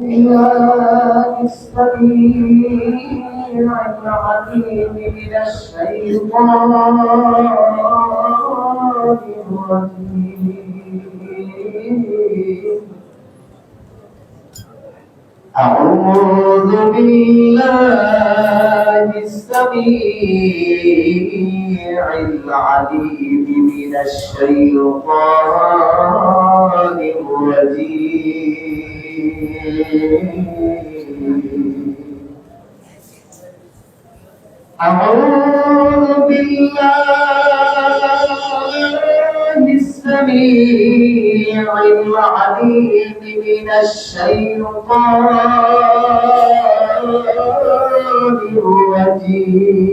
الله السميع العليم من الشيطان أعوذ بالله السميع العليم من الشيطان الرجيم. أعوذ بالله السميع العليم من الشيطان الرجيم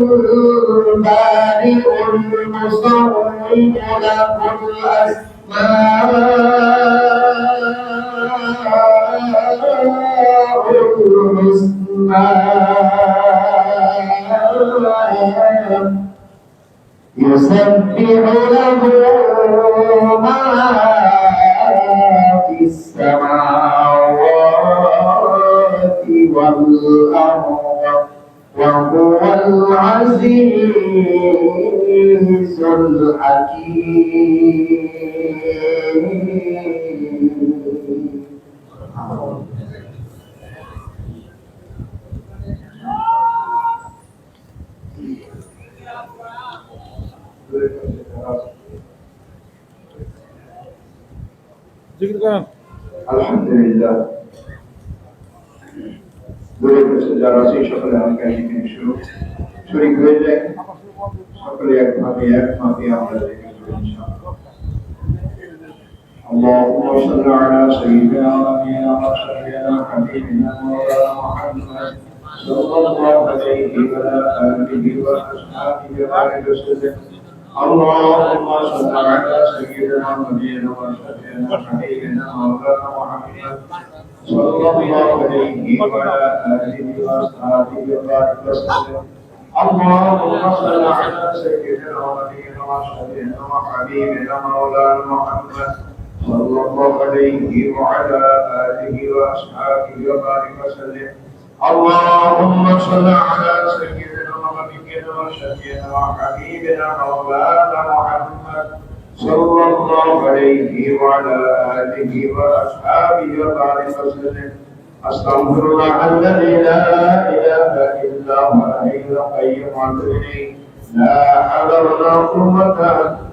الخالق البارئ المصور له الأسماء الحسنى يسبح له ما في السماوات والأرض وهو العزيز الحكيم. الحمد لله. আলহামদুলিল্লাহ দূরে বসে যারা আছে সকলে আমাকে জিকির শুরু শরীর হয়ে যায় সকলে একভাবে একভাবে আমরা জিকির করি ইনশাআল্লাহ اللهم صل على سيدنا ونبينا وشفيعنا حبيبنا مولانا محمد صلى الله عليه وعلى اله واصحابه وبارك وسلم اللهم صل على سيدنا ونبينا وشفيعنا حبيبنا مولانا محمد صلى الله عليه وعلى آله وأصحابه وبارك وسلم. اللهم صل على سيدنا ونبينا وشفيعنا وحبيبنا مولانا محمد صلى الله عليه وعلى آله وأصحابه وبارك وسلم. اللهم صل على سيدنا ونبينا وشفيعنا وحبيبنا مولانا محمد صلى الله عليه وعلى آله وأصحابه وبارك وسلم. أستغفر الله الذي لا إله إلا هو الحي القيوم. إليه لا حول ولا قوة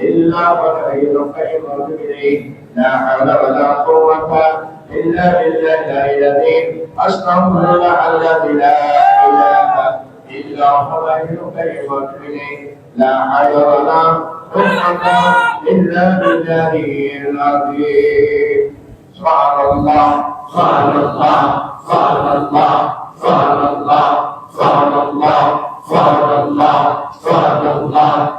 إلا وحيدك إبراهيم إليه لا حول ولا قوة إلا بالله الذي الله الذي لا إله إلا هو يحيي ويميت لا حول ولا قوة إلا بالله العظيم. سبحان الله سبحان الله سبحان الله سبحان الله سبحان الله سبحان الله سبحان الله.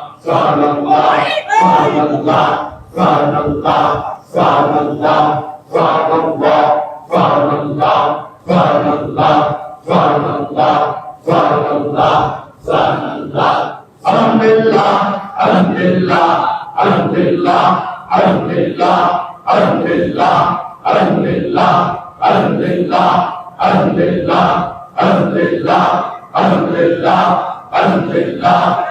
Subhanallah, Subhanallah, Subhanallah, Subhanallah, Subhanallah, Subhanallah, Subhanallah, Subhanallah, Subhanallah, Subhanallah, Alhamdulillah, Alhamdulillah, Alhamdulillah, Alhamdulillah, Alhamdulillah, Alhamdulillah, Alhamdulillah, Alhamdulillah, Alhamdulillah, Alhamdulillah, Alhamdulillah.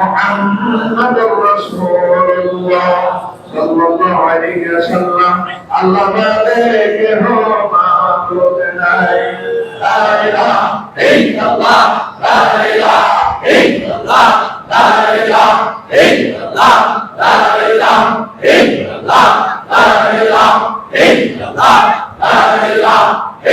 محمد رسول الله صلى الله عليه وسلم الله مالك هو معبود لا إله إلا الله لا إله إلا الله لا إله إلا الله لا إله إلا الله لا إله la la la la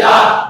la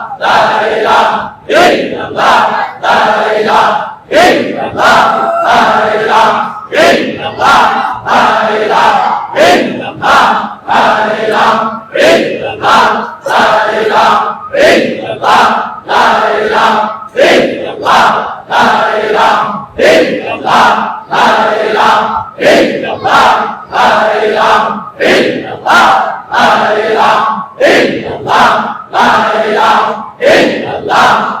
Allah,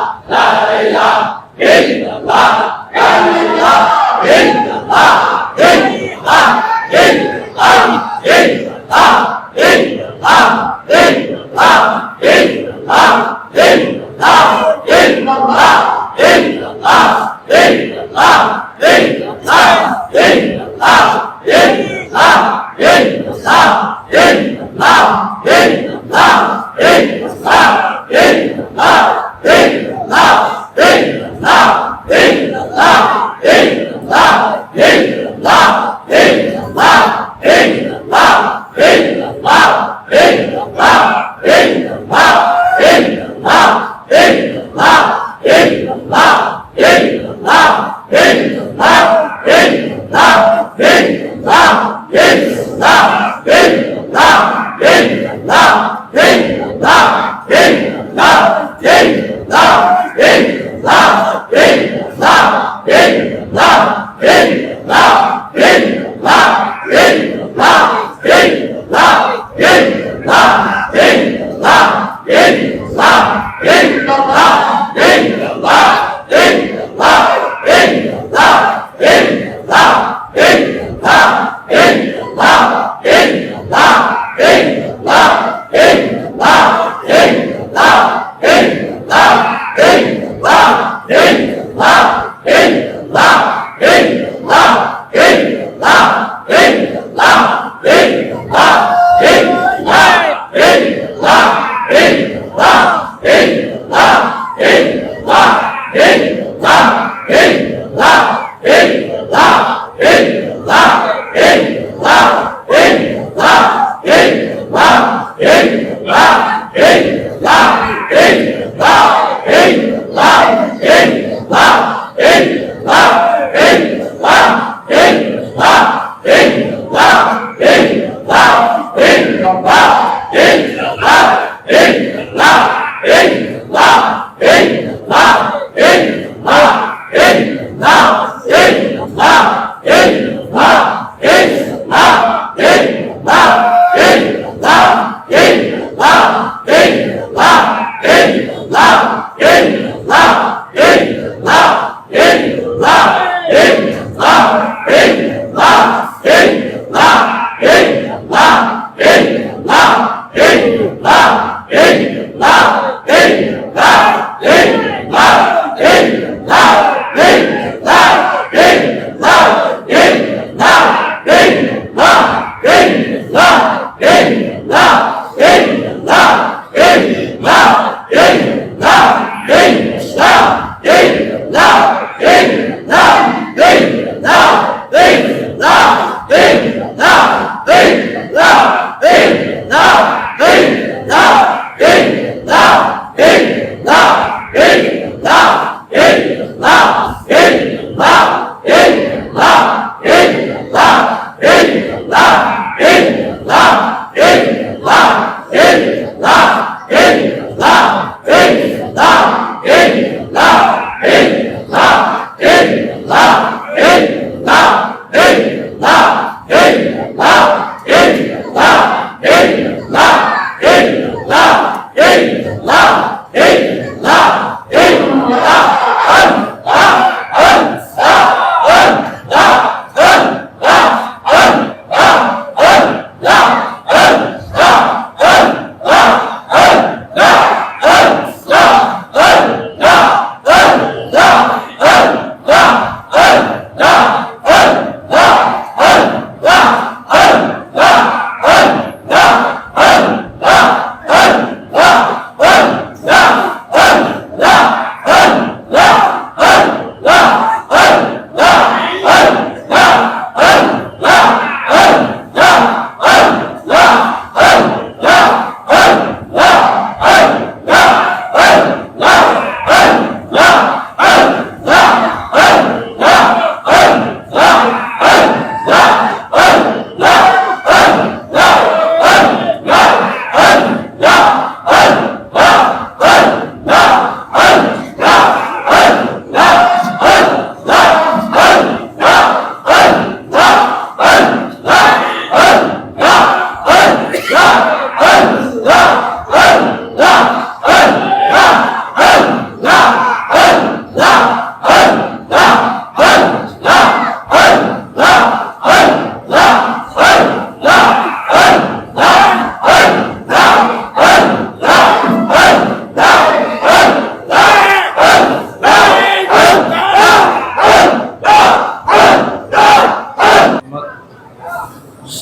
lá, vem, lá, vem.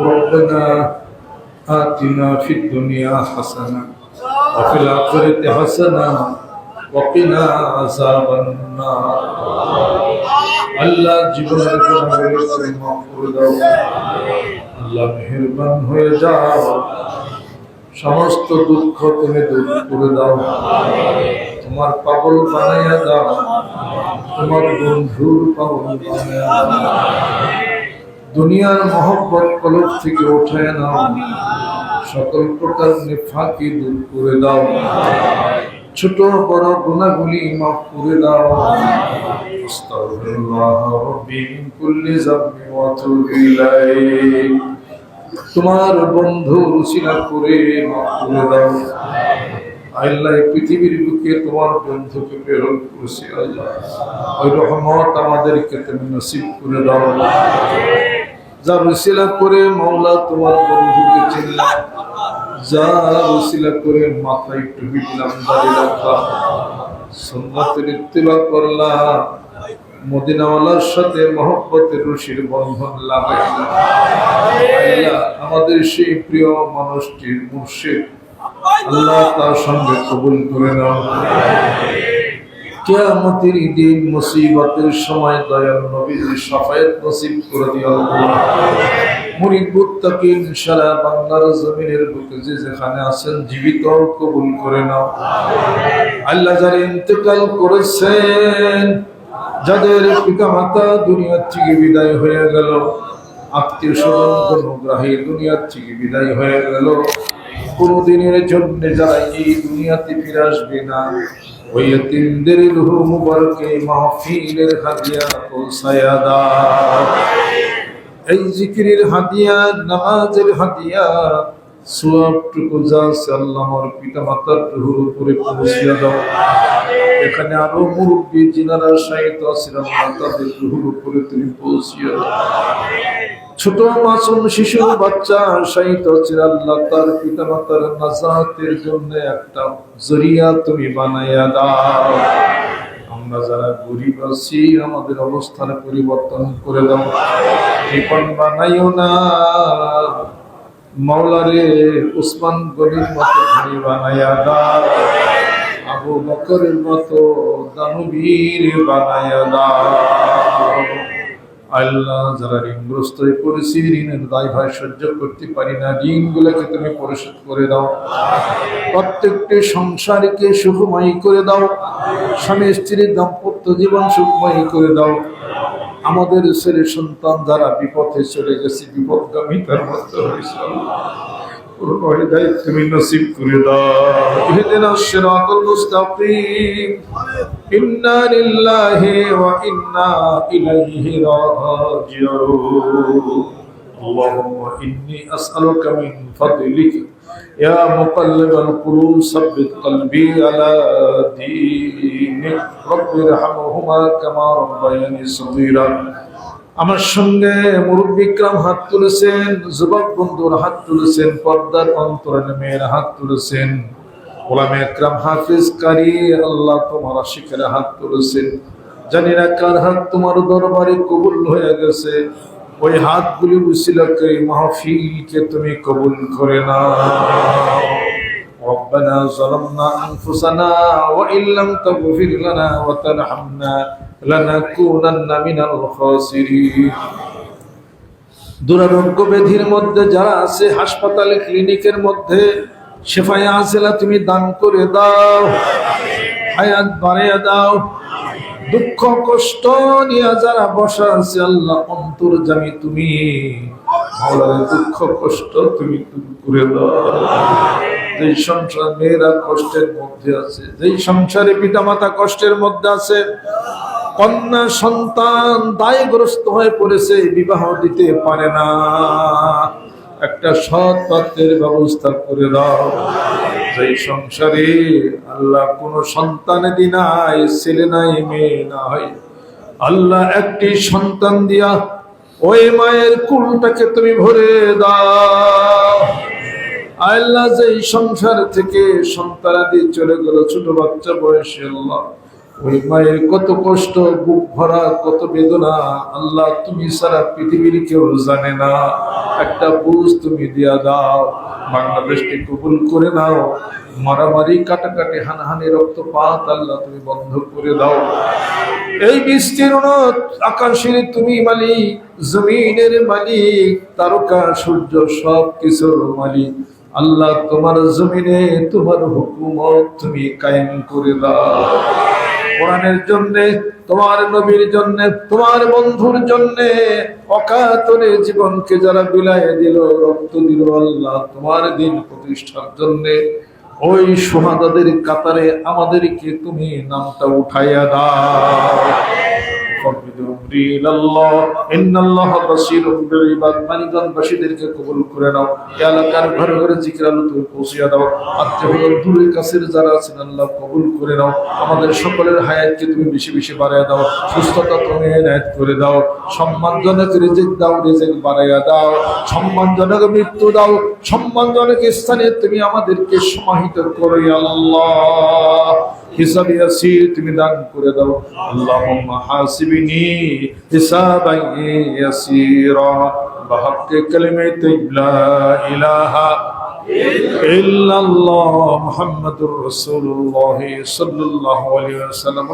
ربنا آتنا في الدنيا حسنة وفي الآخرة حسنة وقنا عذاب النار আল্লাহ জীবনের গুণাগুলি তুমি মাফ করে দাও আল্লাহ মেহেরবান হয়ে যাও সমস্ত দুঃখ তুমি দূর করে দাও তোমার পাগল বানাইয়া দাও তোমার বন্ধুর পাগল বানাইয়া দাও দুনিয়ার মহব্বত কলব থেকে উঠে নাও সকল প্রকার নিফাকি দূর করে দাও। ছোট বড় গুণাগুলি মাফ করে দাও। তোমার বন্ধু রুচিলা করে মাফ করে দাও। আল্লাহ পৃথিবীর বুকে তোমার বন্ধুকে প্রেরণ করেছি, আল্লাহ। ওই রহমত আমাদেরকে তুমি নসিব করে দাও। যা রুচিলা করে মাওলা তোমার বন্ধুকে চিনলাম যা রুচিলা করে মাথায় টুপি দিলাম দাঁড়িয়ে রাখলাম, সুন্নাতের ইত্তিবা করলাম, মদিনাওয়ালার সাথে মহব্বতের রশির বন্ধন লাগাইলাম। আমাদের সেই প্রিয় মানুষটির মুর্শিদ, আল্লাহ তার সঙ্গে কবুল করে নাও। কেয়ামতের দিন মুসিবতের সময় দয়াল সাফায়াত নসিব করে দিও আল্লাহ মুরিদ মুত্তাকিন বাংলার জমিনের বুকে যে যেখানে আছেন জীবিত, কবুল করে নাও। আল্লাহ যারা ইন্তেকাল করেছেন, যাদের পিতা মাতা দুনিয়ার থেকে বিদায় হয়ে গেল, আত্মীয় স্বজন ধর্মগ্রাহী দুনিয়ার থেকে বিদায় হয়ে গেল কোনদিনের জন্য যারা এই দুনিয়াতে ফিরে আসবে না। ওই তিনদের রুহু মুবারকে মাহফিলের হাদিয়া পৌঁছায়া দাও। এই জিকিরের হাদিয়া, নামাজের হাদিয়া যা আমার পিতা মাতার রুহুর উপরে পৌঁছিয়া দাও। এখানে আরও মুরব্বী সাহিত্য আছেন, আল্লাহ তাদের উপরে তুমি পৌঁছিয়া দাও। ছোট মাসুম শিশু বাচ্চা আছেন আল্লাহ তার নাজাতের জন্য একটা জরিয়া তুমি বানাইয়া দাও। আমরা যারা গরিব আছি, আমাদের অবস্থান পরিবর্তন করে দাও। কৃপণ বানাইও না। মাওলারে উসমান গনির মতো ধনী বানাইয়া দাও। আবু বকরের মতো দানবীর বানাইয়া দাও। আল্লাহ, যারা ঋণগ্রস্ত হয়ে পড়েছি, ঋণের দায় ভাই সহ্য করতে পারি না। ঋণগুলোকে তুমি পরিশোধ করে দাও। প্রত্যেকটি সংসারকে সুখময়ী করে দাও। স্বামী স্ত্রীর দাম্পত্য জীবন সুখময়ী করে দাও। আমাদের ছেলে সন্তান যারা বিপথে চলে গেছে, বিপদগামী তার মধ্যে হয়েছে তুমি নসিব করে দাও ইহদিনা সিরাতাল মুস্তাকিম ইন্না লিল্লাহি ওয়া ইন্না ইলাইহি রাজিউন اللهم إني أسألك من فضلك يا مقلب القلوب ثبت قلبي على دينك رب ارحمهما كما ربياني صغيرا আমার সঙ্গে মুরব্বিক্রাম হাত তুলেছেন যুবক বন্ধুর হাত তুলেছেন পর্দার অন্তরণে মেয়ের হাত তুলেছেন ওলামে একরাম হাফিজ কারি আল্লাহ তোমার আশিকের হাত তুলেছেন জানি না কার হাত তোমার দরবারে কবুল হয়ে গেছে ওই হাতগুলি উসিলাকে মাহফিলকে তুমি কবুল করে না ربنا ظلمنا أنفسنا وإن لم تغفر لنا وترحمنا لنكونن من الخاسرين দুরারোগ্য ব্যাধির মধ্যে যারা আছে হাসপাতালে ক্লিনিকের মধ্যে শেফায়া আসেলা তুমি দান করে দাও হায়াত বাড়িয়ে দাও দুঃখ কষ্ট নিয়ে যারা বসা আছে আল্লাহ অন্তর জামি তুমি মাওলারে দুঃখ কষ্ট তুমি দূর করে দাও যেই সংসার মেয়েরা কষ্টের মধ্যে আছে যেই সংসারে পিতামাতা কষ্টের মধ্যে আছে কন্যা সন্তান দায়গ্রস্ত হয়ে পড়েছে, বিবাহ দিতে পারে না। একটা সৎ পাত্রের ব্যবস্থা করে দাও। যেই সংসারে আল্লাহ কোন সন্তান দি নাই, ছেলে নাই, মেয়ে নাই, আল্লাহ একটি সন্তান দিয়া ওই মায়ের কুলটাকে তুমি ভরে দাও। আল্লাহ যে এই সংসার থেকে সন্তানাদি চলে গেল, ছোট বাচ্চা বয়সে আল্লাহ ওই মায়ের কত কষ্ট, বুক ভরা, কত বেদনা। আল্লাহ তুমি সারা পৃথিবীর কেউ জানে না। একটা বুঝ তুমি দিয়া দাও, বাংলাদেশকে কবুল করে নাও। মারামারি, কাটাকাটি, হানাহানি, রক্তপাত আল্লাহ তুমি বন্ধ করে দাও। এই বিস্তীর্ণ আকাশের তুমি মালিক, জমিনের মালিক, তারকা, সূর্য সব কিছুর মালিক। আল্লাহ তোমার জমিনে তোমার হুকুমত তুমি কায়েম করে দাও। কোরআনের জন্য, তোমার নবীর জন্য, তোমার বন্ধুর জন্য অকাতরে জীবনকে যারা বিলায় দিল, রক্ত দিল আল্লাহ তোমার দিন প্রতিষ্ঠার জন্য। ওই সোহাদাদের কাতারে আমাদেরকে তুমি নামটা উঠাইয়া দাও। কবুল করে নাও। এলাকার ঘরে ঘরে আলো তুমি দাও। দূরের যারা কবুল করে নাও। আমাদের সকলের হায়াতকে তুমি বেশি বেশি বাড়াইয়া দাও। সুস্থতা তুমি করে দাও। সম্মানজনক রিজিক দাও, রিজিক বাড়াইয়া দাও। সম্মানজনক মৃত্যু দাও। সম্মানজনক স্থানে তুমি আমাদেরকে সমাহিত করে আল্লাহ। হিসাবে আসির তুমি দান করে দাও আল্লাহুম্মা হাসিবিনি হিসাবান ইয়াসিরা بحق كلمة لا إله إلا الله محمد رسول الله صلى الله عليه وسلم